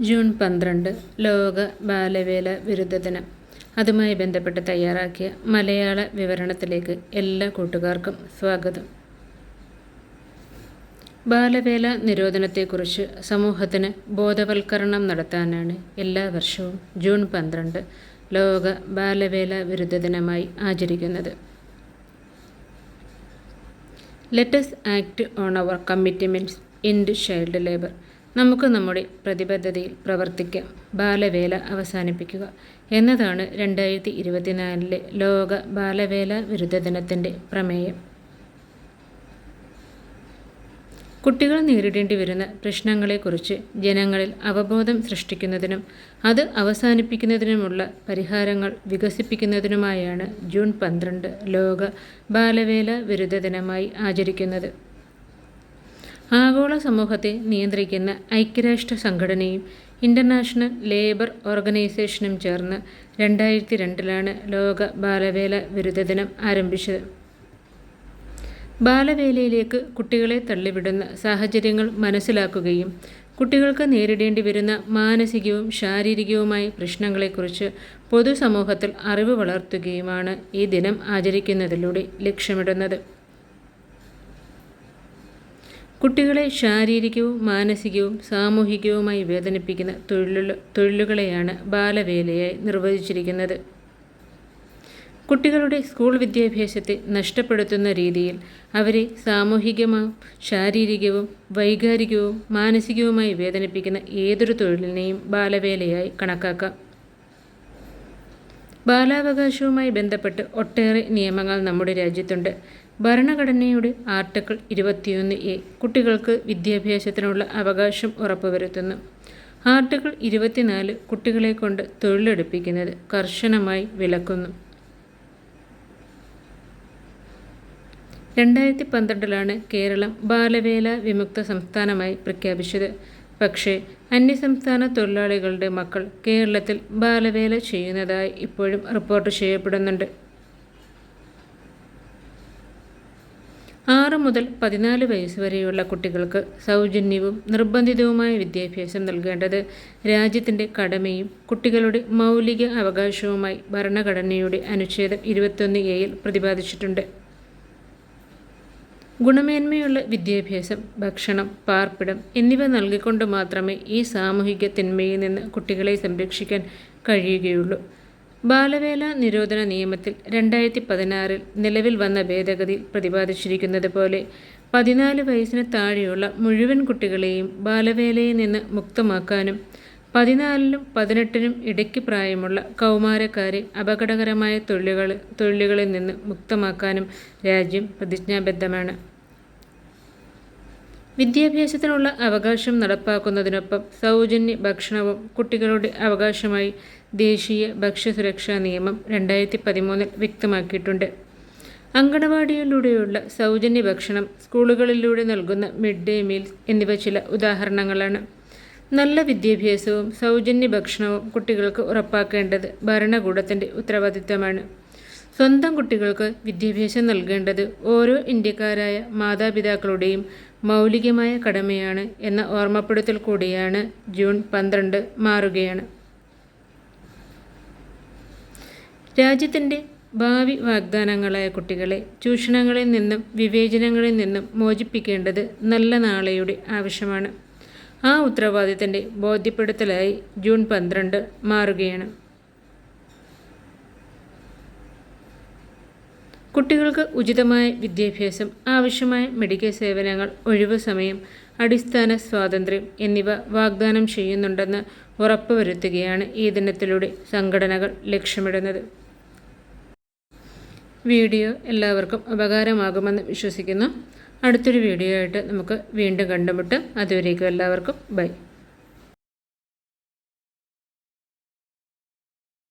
June പന്ത്രണ്ട് ലോക ബാലവേല വിരുദ്ധ ദിനം. അതുമായി ബന്ധപ്പെട്ട് തയ്യാറാക്കിയ മലയാള വിവരണത്തിലേക്ക് എല്ലാ കൂട്ടുകാർക്കും സ്വാഗതം. ബാലവേല നിരോധനത്തെക്കുറിച്ച് സമൂഹത്തിന് ബോധവൽക്കരണം നടത്താനാണ് എല്ലാ വർഷവും ജൂൺ പന്ത്രണ്ട് ലോക ബാലവേല വിരുദ്ധ ദിനമായി ആചരിക്കുന്നത്. Let's act on our commitments end child labour നമുക്ക് നമ്മുടെ പ്രതിബദ്ധതയിൽ പ്രവർത്തിക്കാം. ബാലവേല അവസാനിപ്പിക്കുക. എന്നതാണ് രണ്ടായിരത്തി ഇരുപത്തിനാലിലെ ലോക ബാലവേല വിരുദ്ധ ദിനത്തിന്റെ പ്രമേയം. കുട്ടികൾ നേരിടേണ്ടി വരുന്ന പ്രശ്നങ്ങളെക്കുറിച്ച് ജനങ്ങളിൽ അവബോധം സൃഷ്ടിക്കുന്നതിനും അത് അവസാനിപ്പിക്കുന്നതിനുമുള്ള പരിഹാരങ്ങൾ വികസിപ്പിക്കുന്നതിനുമായാണ് ജൂൺ പന്ത്രണ്ട് ലോക ബാലവേല വിരുദ്ധ ദിനമായി ആചരിക്കുന്നത്. ആഗോള സമൂഹത്തെ നിയന്ത്രിക്കുന്ന ഐക്യരാഷ്ട്ര സംഘടനയും ഇന്റർനാഷണൽ ലേബർ ഓർഗനൈസേഷനും ചേർന്ന് രണ്ടായിരത്തി രണ്ടിലാണ് ലോക ബാലവേല വിരുദ്ധ ദിനം ആരംഭിച്ചത്. ബാലവേലയിലേക്ക് കുട്ടികളെ തള്ളിവിടുന്ന സാഹചര്യങ്ങൾ മനസ്സിലാക്കുകയും കുട്ടികൾക്ക് നേരിടേണ്ടി വരുന്ന മാനസികവും ശാരീരികവുമായ പ്രശ്നങ്ങളെക്കുറിച്ച് പൊതുസമൂഹത്തിൽ അറിവ് വളർത്തുകയുമാണ് ഈ ദിനം ആചരിക്കുന്നതിലൂടെ ലക്ഷ്യമിടുന്നത്. കുട്ടികളെ ശാരീരികവും മാനസികവും സാമൂഹികവുമായി വേദനിപ്പിക്കുന്ന തൊഴിലു തൊഴിലുകളെയാണ് ബാലവേലയായി നിർവചിച്ചിരിക്കുന്നത്. കുട്ടികളുടെ സ്കൂൾ വിദ്യാഭ്യാസത്തെ നഷ്ടപ്പെടുത്തുന്ന രീതിയിൽ അവരെ സാമൂഹികവും ശാരീരികവും വൈകാരികവും മാനസികവുമായി വേദനിപ്പിക്കുന്ന ഏതൊരു തൊഴിലിനെയും ബാലവേലയായി കണക്കാക്കാം. ബാലാവകാശവുമായി ബന്ധപ്പെട്ട് ഒട്ടേറെ നിയമങ്ങൾ നമ്മുടെ രാജ്യത്തുണ്ട്. ഭരണഘടനയുടെ ആർട്ടിക്കിൾ ഇരുപത്തിയൊന്ന് എ കുട്ടികൾക്ക് വിദ്യാഭ്യാസത്തിനുള്ള അവകാശം ഉറപ്പുവരുത്തുന്നു. ആർട്ടിക്കിൾ ഇരുപത്തിനാല് കുട്ടികളെ കൊണ്ട് തൊഴിലെടുപ്പിക്കുന്നത് കർശനമായി വിലക്കുന്നു. രണ്ടായിരത്തി പന്ത്രണ്ടിലാണ് കേരളം ബാലവേല വിമുക്ത സംസ്ഥാനമായി പ്രഖ്യാപിച്ചത്. പക്ഷേ അന്യസംസ്ഥാന തൊഴിലാളികളുടെ മക്കൾ കേരളത്തിൽ ബാലവേല ചെയ്യുന്നതായി ഇപ്പോഴും റിപ്പോർട്ട് ചെയ്യപ്പെടുന്നുണ്ട്. ആറ് മുതൽ പതിനാല് വയസ്സ് വരെയുള്ള കുട്ടികൾക്ക് സൗജന്യവും നിർബന്ധിതവുമായ വിദ്യാഭ്യാസം നൽകേണ്ടത് രാജ്യത്തിന്റെ കടമയും കുട്ടികളുടെ മൗലിക അവകാശവുമായി ഭരണഘടനയുടെ അനുച്ഛേദം ഇരുപത്തൊന്ന് എയിൽ പ്രതിപാദിച്ചിട്ടുണ്ട്. ഗുണമേന്മയുള്ള വിദ്യാഭ്യാസം ഭക്ഷണം പാർപ്പിടം എന്നിവ നൽകിക്കൊണ്ട് മാത്രമേ ഈ സാമൂഹിക തിന്മയിൽ നിന്ന് കുട്ടികളെ സംരക്ഷിക്കാൻ കഴിയുകയുള്ളൂ. ബാലവേല നിരോധന നിയമത്തിൽ രണ്ടായിരത്തി പതിനാറിൽ നിലവിൽ വന്ന ഭേദഗതി പ്രതിപാദിച്ചിരിക്കുന്നത് പോലെ പതിനാല് വയസ്സിന് താഴെയുള്ള മുഴുവൻ കുട്ടികളെയും ബാലവേലയിൽ നിന്ന് മുക്തമാക്കാനും പതിനാലിനും പതിനെട്ടിനും ഇടയ്ക്ക് പ്രായമുള്ള കൗമാരക്കാരെ അപകടകരമായ തൊഴിലുകൾ തൊഴിലുകളിൽ നിന്ന് മുക്തമാക്കാനും രാജ്യം പ്രതിജ്ഞാബദ്ധമാണ്. വിദ്യാഭ്യാസത്തിനുള്ള അവകാശം നടപ്പാക്കുന്നതിനൊപ്പം സൗജന്യ ഭക്ഷണവും കുട്ടികളുടെ അവകാശമായി ദേശീയ ഭക്ഷ്യസുരക്ഷാ നിയമം രണ്ടായിരത്തി പതിമൂന്നിൽ വ്യക്തമാക്കിയിട്ടുണ്ട്. അങ്കണവാടിയിലൂടെയുള്ള സൗജന്യ ഭക്ഷണം സ്കൂളുകളിലൂടെ നൽകുന്ന മിഡ് ഡേ മീൽസ് എന്നിവ ചില ഉദാഹരണങ്ങളാണ്. നല്ല വിദ്യാഭ്യാസവും സൗജന്യ ഭക്ഷണവും കുട്ടികൾക്ക് ഉറപ്പാക്കേണ്ടത് ഭരണകൂടത്തിന്റെ ഉത്തരവാദിത്തമാണ് സ്വന്തം കുട്ടികൾക്ക് വിദ്യാഭ്യാസം നൽകേണ്ടത് ഓരോ ഇന്ത്യക്കാരായ മാതാപിതാക്കളുടെയും മൗലികമായ കടമയാണ് എന്ന ഓർമ്മപ്പെടുത്തൽ കൂടിയാണ് ജൂൺ പന്ത്രണ്ട് മാറുകയാണ്. രാജ്യത്തിന്റെ ഭാവി വാഗ്ദാനങ്ങളായ കുട്ടികളെ ചൂഷണങ്ങളിൽ നിന്നും വിവേചനങ്ങളിൽ നിന്നും മോചിപ്പിക്കേണ്ടത് നല്ല നാളെയുടെ ആവശ്യമാണ്. ആ ഉത്തരവാദിത്തന്റെ ബോധ്യപ്പെടുത്തലായി ജൂൺ പന്ത്രണ്ട് മാറുകയാണ്. കുട്ടികൾക്ക് ഉചിതമായ വിദ്യാഭ്യാസം ആവശ്യമായ മെഡിക്കൽ സേവനങ്ങൾ ഒഴിവ് സമയം അടിസ്ഥാന സ്വാതന്ത്ര്യം എന്നിവ വാഗ്ദാനം ചെയ്യുന്നുണ്ടെന്ന് ഉറപ്പുവരുത്തുകയാണ് ഈ ദിനത്തിലൂടെ സംഘടനകൾ ലക്ഷ്യമിടുന്നത്. വീഡിയോ എല്ലാവർക്കും ഉപകാരമാകുമെന്ന് വിശ്വസിക്കുന്നു. അടുത്തൊരു വീഡിയോ ആയിട്ട് നമുക്ക് വീണ്ടും കണ്ടുമുട്ടാം. അതുവരേക്കും എല്ലാവർക്കും ബൈ.